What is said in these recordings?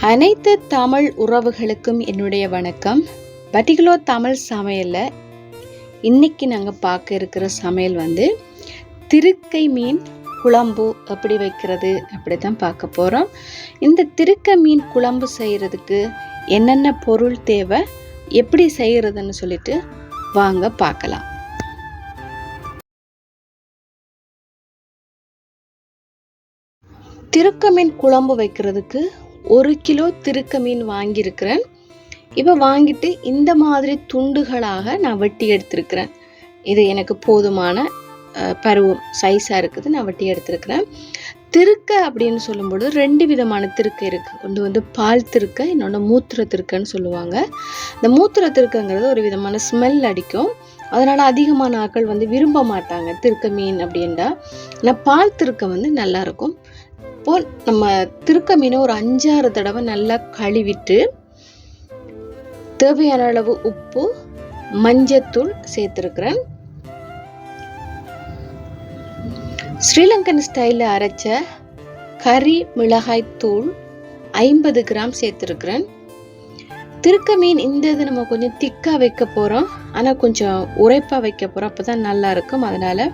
அனைத்து தமிழ் உறவுகளுக்கும் என்னுடைய வணக்கம். பர்டிகுலர் தமிழ் சமையலில் இன்னைக்கு நாங்கள் பார்க்க இருக்கிற சமையல் வந்து திருக்கை மீன் குழம்பு எப்படி வைக்கிறது அப்படி தான் பார்க்க போகிறோம் இந்த திருக்கை மீன் குழம்பு செய்கிறதுக்கு என்னென்ன பொருள் தேவை எப்படி செய்கிறதுன்னு சொல்லிட்டு வாங்க பார்க்கலாம். திருக்க மீன் குழம்பு வைக்கிறதுக்கு ஒரு கிலோ திருக்க மீன் வாங்கியிருக்கிறேன். இப்போ வாங்கிட்டு இந்த மாதிரி துண்டுகளாக நான் வெட்டி எடுத்திருக்கிறேன். இது எனக்கு போதுமான பருவம் சைஸாக இருக்குது நான் வெட்டி எடுத்திருக்கிறேன். திருக்க அப்படின்னு சொல்லும்போது ரெண்டு விதமான திருக்கை இருக்குது ஒன்று வந்து பால் திருக்க இன்னொன்று மூத்திர திருக்கன்னு சொல்லுவாங்க. இந்த மூத்திர திருக்கங்கிறது ஒரு விதமான ஸ்மெல் அடிக்கும். அதனால் அதிகமான ஆட்கள் வந்து விரும்ப மாட்டாங்க திருக்க மீன் அப்படின்டா. ஆனால் பால் திருக்க வந்து நல்லா அப்போது நம்ம திருக்க மீனை ஒரு அஞ்சாறு தடவை நல்லா கழுவிட்டு தேவையான அளவு உப்பு மஞ்சத்தூள் சேர்த்துருக்குறேன். ஸ்ரீலங்கன் ஸ்டைலில் அரைச்ச கறி மிளகாய் தூள் ஐம்பது கிராம் சேர்த்துருக்குறேன். திருக்க மீன் இந்த இது நம்ம கொஞ்சம் திக்காக வைக்க போகிறோம் ஆனால் கொஞ்சம் உரைப்பாக வைக்க போகிறோம் அப்போ தான் நல்லா இருக்கும். அதனால்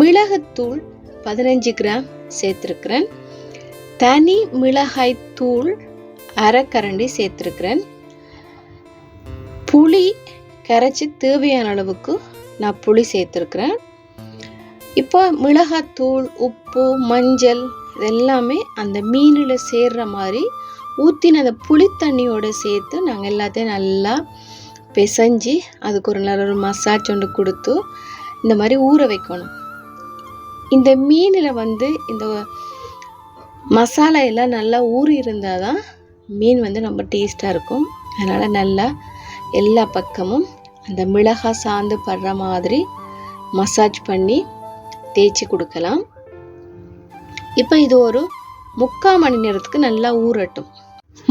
மிளகுத்தூள் பதினஞ்சு கிராம் சேர்த்துருக்குறேன். தனி மிளகாய் தூள் அரைக்கரண்டி சேர்த்துருக்குறேன். புளி கரைச்சி தேவையான அளவுக்கு நான் புளி சேர்த்துருக்குறேன். இப்போ மிளகாத்தூள் உப்பு மஞ்சள் இது எல்லாமே அந்த மீனில் சேர்ற மாதிரி ஊற்றின அந்த புளி சேர்த்து நாங்கள் எல்லாத்தையும் நல்லா பிசைஞ்சு அதுக்கு ஒரு நல்ல ஒரு மசாஜ் ஒன்று கொடுத்து இந்த மாதிரி ஊற வைக்கணும். இந்த மீனில் வந்து இந்த மசாலா எல்லாம் நல்லா ஊறி இருந்தால் தான் மீன் வந்து ரொம்ப டேஸ்ட்டாக இருக்கும். அதனால் நல்லா எல்லா பக்கமும் அந்த மிளகாய் சாந்து படுற மாதிரி மசாஜ் பண்ணி தேய்ச்சி கொடுக்கலாம். இப்போ இது ஒரு முக்கால் மணி நேரத்துக்கு நல்லா ஊறட்டும்.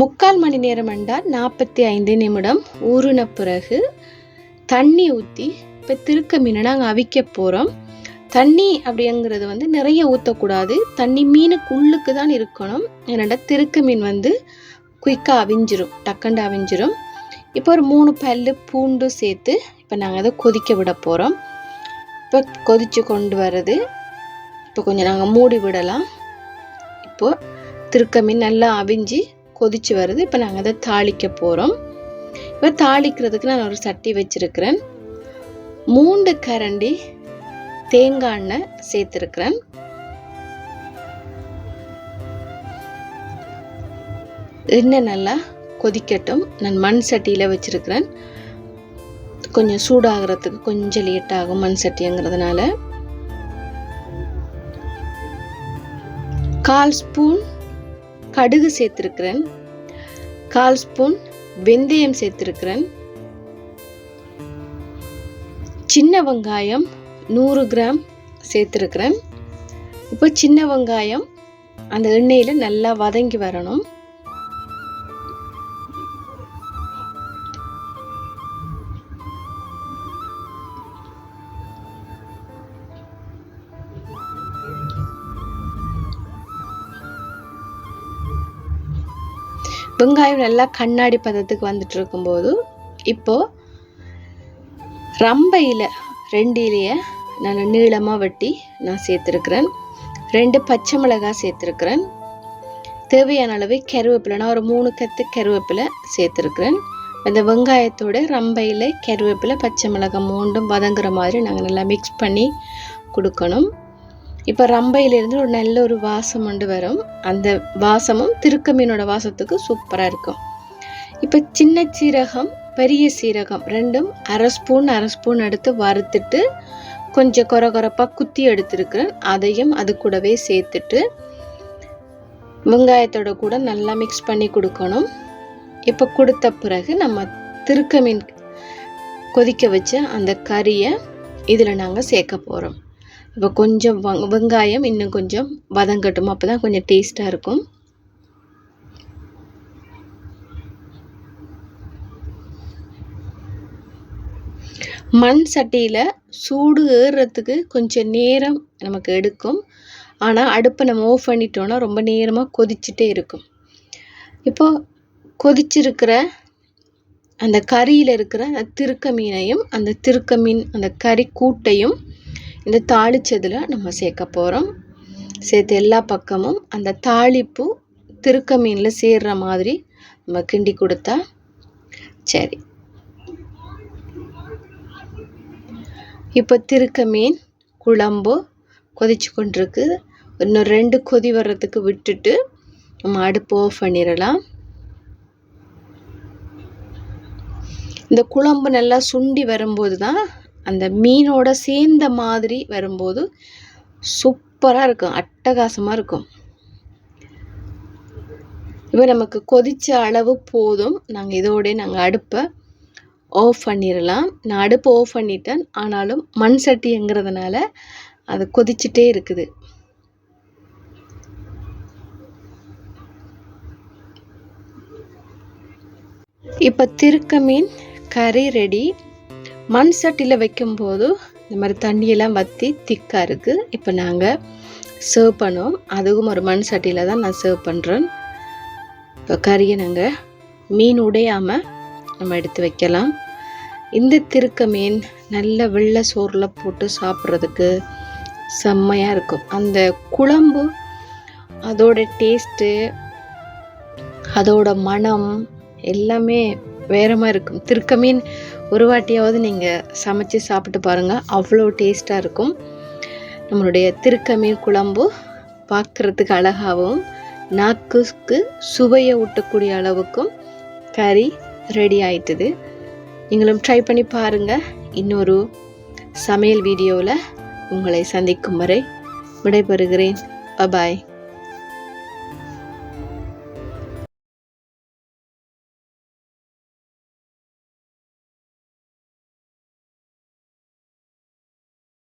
முக்கால் மணி நேரம் என்றால் நாற்பத்தி ஐந்து நிமிடம் ஊறின பிறகு தண்ணி ஊற்றி இப்போ திருக்க மீனை நாங்கள் அவிக்க போகிறோம் தண்ணி அப்படிங்கிறது வந்து நிறைய ஊற்றக்கூடாது தண்ணி மீனுக்கு உள்ளுக்கு தான் இருக்கணும். என்னடா திருக்க மீன் வந்து குயிக்காக அவிஞ்சிரும் டக்கண்டு அவிஞ்சிரும். இப்போ ஒரு மூணு பல்லு பூண்டு சேர்த்து இப்போ நாங்கள் அதை கொதிக்க விட போகிறோம் இப்போ கொதித்து கொண்டு வர்றது. இப்போ கொஞ்சம் நாங்கள் மூடி விடலாம். இப்போது திருக்க மீன் நல்லா அவிஞ்சு கொதிச்சு வருது இப்போ நாங்கள் அதை தாளிக்க போகிறோம் இப்போ தாளிக்கிறதுக்கு நான் ஒரு சட்டி வச்சுருக்கிறேன். மூன்று கரண்டி தேங்காய் எண்ணெய் சேர்த்துருக்குறேன். எண்ணெய் நல்லா கொதிக்கட்டும். நான் மண் சட்டியில் வச்சுருக்கிறேன். கொஞ்சம் சூடாகிறதுக்கு கொஞ்சம் லேட் ஆகும் மண் சட்டிங்கிறதுனால. கால் ஸ்பூன் கடுகு சேர்த்துருக்கிறேன். கால் ஸ்பூன் வெந்தயம் சேர்த்துருக்கிறேன். சின்ன வெங்காயம் நூறு கிராம் சேர்த்துருக்கிறேன். இப்போ சின்ன வெங்காயம் அந்த எண்ணெயில் நல்லா வதங்கி வரணும். வெங்காயம் நல்லா கண்ணாடி பதத்துக்கு வந்துட்டு இருக்கும்போது இப்போ ரம்பையில் ரெண்டு இலையை நான் நீளமாக வெட்டி நான் சேர்த்துருக்குறேன். ரெண்டு பச்சை மிளகாய் சேர்த்துருக்குறேன். தேவையான அளவு கருவேப்பிலை நான் ஒரு மூணு கத்து கருவேப்பிலை சேர்த்துருக்குறேன். அந்த வெங்காயத்தோட ரம்பையில் கருவேப்பிலை பச்சை மிளகாய் மூண்டும் வதங்குற மாதிரி நாங்கள் நல்லா மிக்ஸ் பண்ணி கொடுக்கணும். இப்போ ரம்பையிலேருந்து ஒரு நல்ல ஒரு வாசம் கொண்டு வரும். அந்த வாசமும் திருக்க மீனோட வாசத்துக்கு சூப்பராக இருக்கும். இப்போ சின்ன சீரகம் பெரிய சீரகம் ரெண்டும் அரை ஸ்பூன் அரை ஸ்பூன் எடுத்து வறுத்துட்டு கொஞ்சம் கொர கொரப்பாக குத்தி எடுத்துருக்குறேன். அதையும் அது கூடவே சேர்த்துட்டு வெங்காயத்தோட கூட நல்லா மிக்ஸ் பண்ணி கொடுக்கணும். இப்போ கொடுத்த பிறகு நம்ம திருக்க மீன் கொதிக்க வச்ச அந்த கறியை இதில் நாங்கள் சேர்க்க போகிறோம் இப்போ கொஞ்சம் வங் வெங்காயம் இன்னும் கொஞ்சம் வதங்கட்டும். அப்போ தான் கொஞ்சம் டேஸ்ட்டாக இருக்கும். மண் சட்டியில் சூடு ஏறுறதுக்கு கொஞ்சம் நேரம் நமக்கு எடுக்கும். ஆனால் அடுப்பை நம்ம ஆஃப் பண்ணிட்டோன்னா ரொம்ப நேரமாக கொதிச்சுட்டே இருக்கும். இப்போ கொதிச்சிருக்கிற அந்த கறியில் இருக்கிற அந்த திருக்க மீனையும் அந்த திருக்க மீன் அந்த கறி கூட்டையும் இந்த தாளிச்சதில் நம்ம சேர்க்க போகிறோம் சேர்த்து எல்லா பக்கமும் அந்த தாளிப்பு திருக்க மீனில் சேர்ற மாதிரி நம்ம கிண்டி கொடுத்தா சரி. இப்போ திருக்க மீன் குழம்பு கொதிச்சு கொண்டிருக்கு இன்னும் ரெண்டு கொதி வர்றதுக்கு விட்டுட்டு நம்ம அடுப்பு ஆஃப் பண்ணிடலாம். இந்த குழம்பு நல்லா சுண்டி வரும்போது தான் அந்த மீனோட சேர்ந்த மாதிரி வரும்போது சூப்பராக இருக்கும் அட்டகாசமாக இருக்கும். இப்போ நமக்கு கொதித்த அளவு போதும். நாங்கள் இதோடய நாங்கள் அடுப்பை ஆஃப் பண்ணிடலாம் நான் அடுப்பு ஆஃப் பண்ணிட்டேன். ஆனாலும் மண் சட்டிங்கிறதுனால அது கொதிச்சுட்டே இருக்குது. இப்போ திருக்க மீன் கறி ரெடி மண் சட்டியில் வைக்கும்போது இந்த மாதிரி தண்ணியெல்லாம் வற்றி திக்காக இருக்குது இப்போ நாங்கள் சர்வ் பண்ணோம். அதுவும் ஒரு மண் சட்டியில் தான் நான் சர்வ் பண்ணுறேன் இப்போ கறியை நாங்கள் மீன் உடையாமல் நம்ம எடுத்து வைக்கலாம். இந்த திருக்க மீன் நல்ல வெள்ளை சோறில் போட்டு சாப்பிட்றதுக்கு செம்மையாக இருக்கும். அந்த குழம்பு அதோட டேஸ்ட்டு அதோட மனம் எல்லாமே வேறமாக இருக்கும். திருக்க மீன் ஒரு வாட்டியாவது நீங்கள் சமைச்சு சாப்பிட்டு பாருங்கள் அவ்வளோ டேஸ்ட்டாக இருக்கும். நம்மளுடைய திருக்க மீன் குழம்பு பார்க்குறதுக்கு அழகாகவும் நாக்குக்கு சுவையை ஊட்டக்கூடிய அளவுக்கும் கறி ரெடி ஆயிட்டுது. நீங்களும் ட்ரை பண்ணி பாருங்கள் இன்னொரு சமையல் வீடியோவில் உங்களை சந்திக்கும் வரை விடைபெறுகிறேன். பபாய்